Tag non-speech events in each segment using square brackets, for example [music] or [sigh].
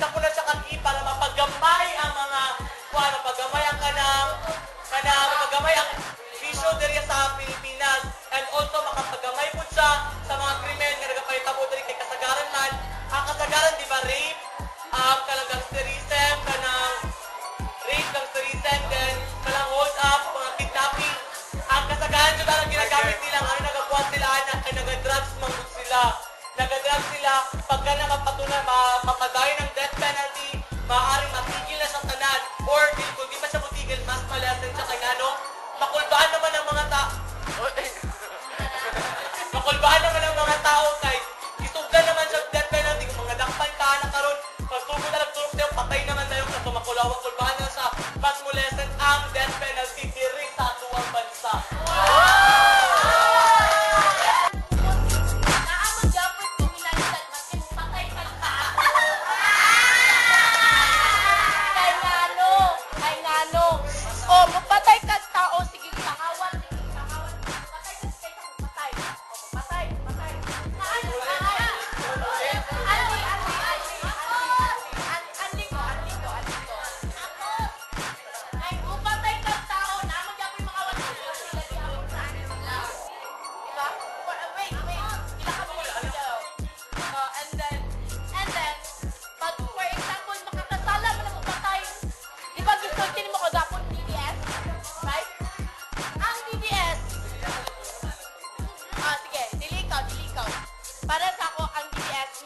Nakita ko na sa kami para mapagamay ang mga para pagamay ang kanang kanang mapagamay ang bisyo diri sa Pilipinas and also makapagamay po siya sa mga krimen nga nagapalita po diri kay kasagaran man. Ang kasagaran di ba rape? Um, kanang gangsterism, kanang rape, gangsterism, then kanang hold up, mga kidnapping. Ang kasagaran dyan ang ginagamit nila, ang nagabuhat nila, ang nagadrugs, mangod sila nagagrab sila, pagka na mapatunay, mapapadayon ng death penalty, maaaring matigil na sa tanan, or di, kung di pa siya matigil, mas malasin siya kay ano, makulbaan naman ang mga tao. [laughs] makulbaan naman ang mga tao kay gitugdan naman siya death penalty, kung mga dakpan ka na karon, pag tugod na lang turok patay naman tayo, kato makulawang kulbaan.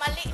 mali.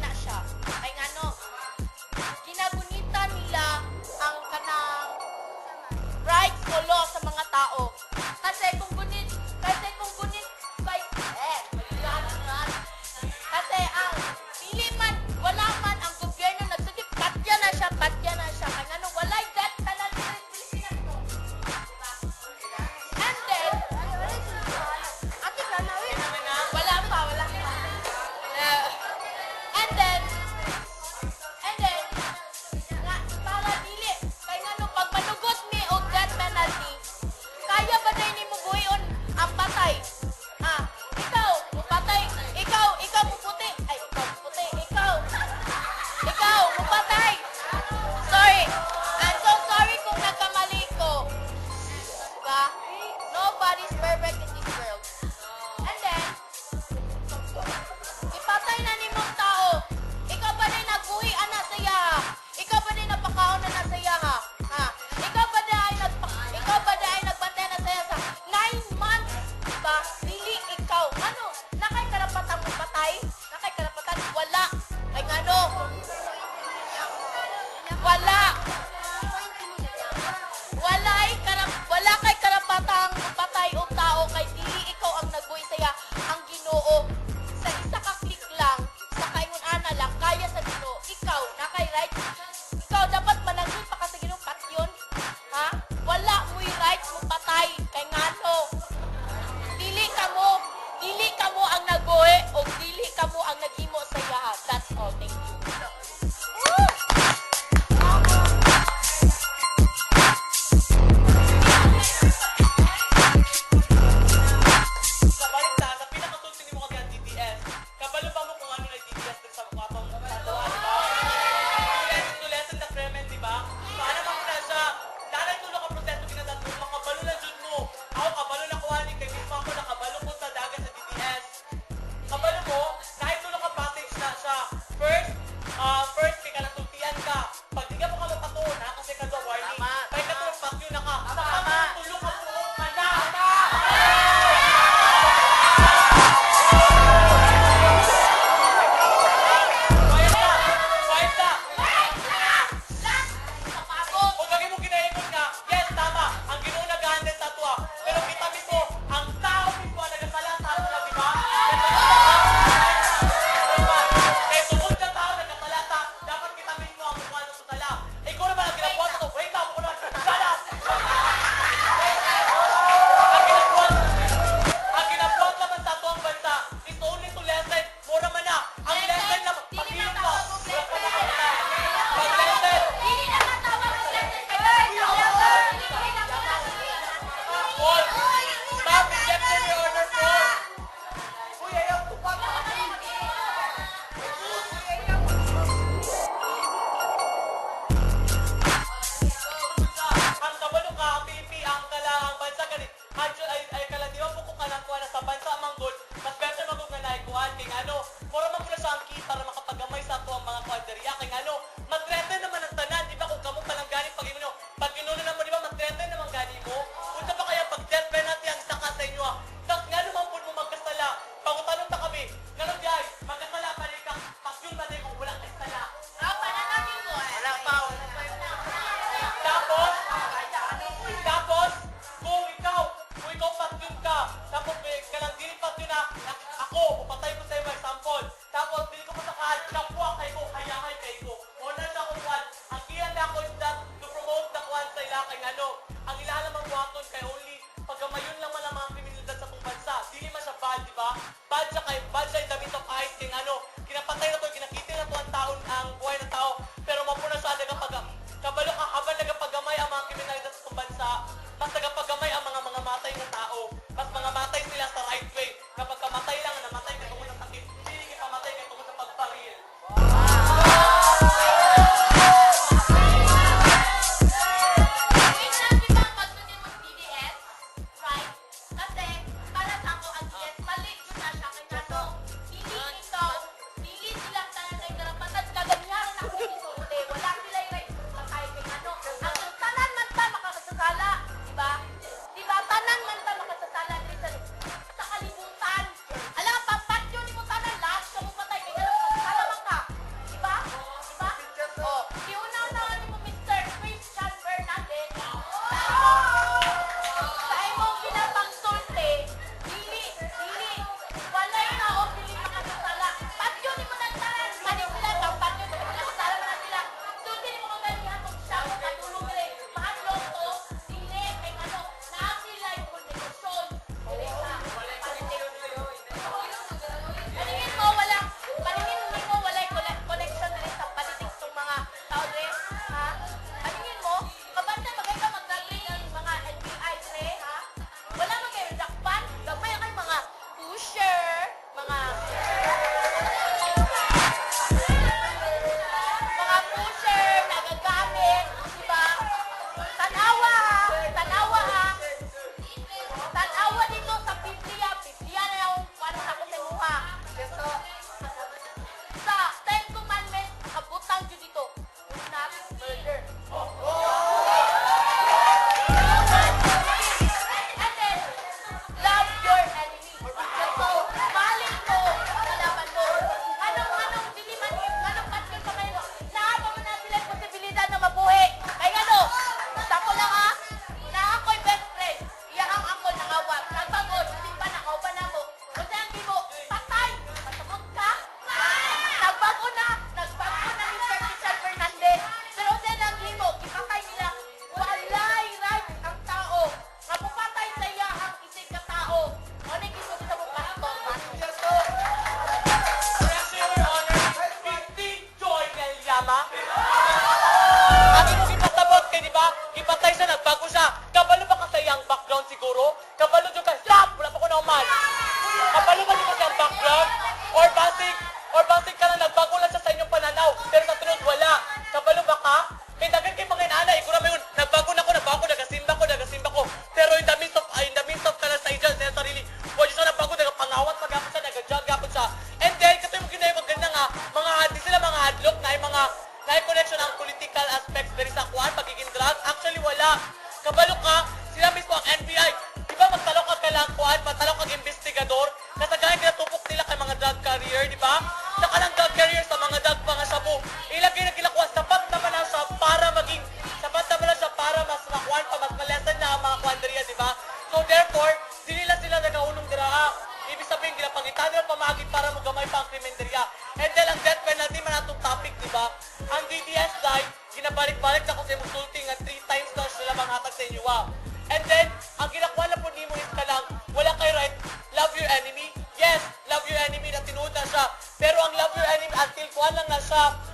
up.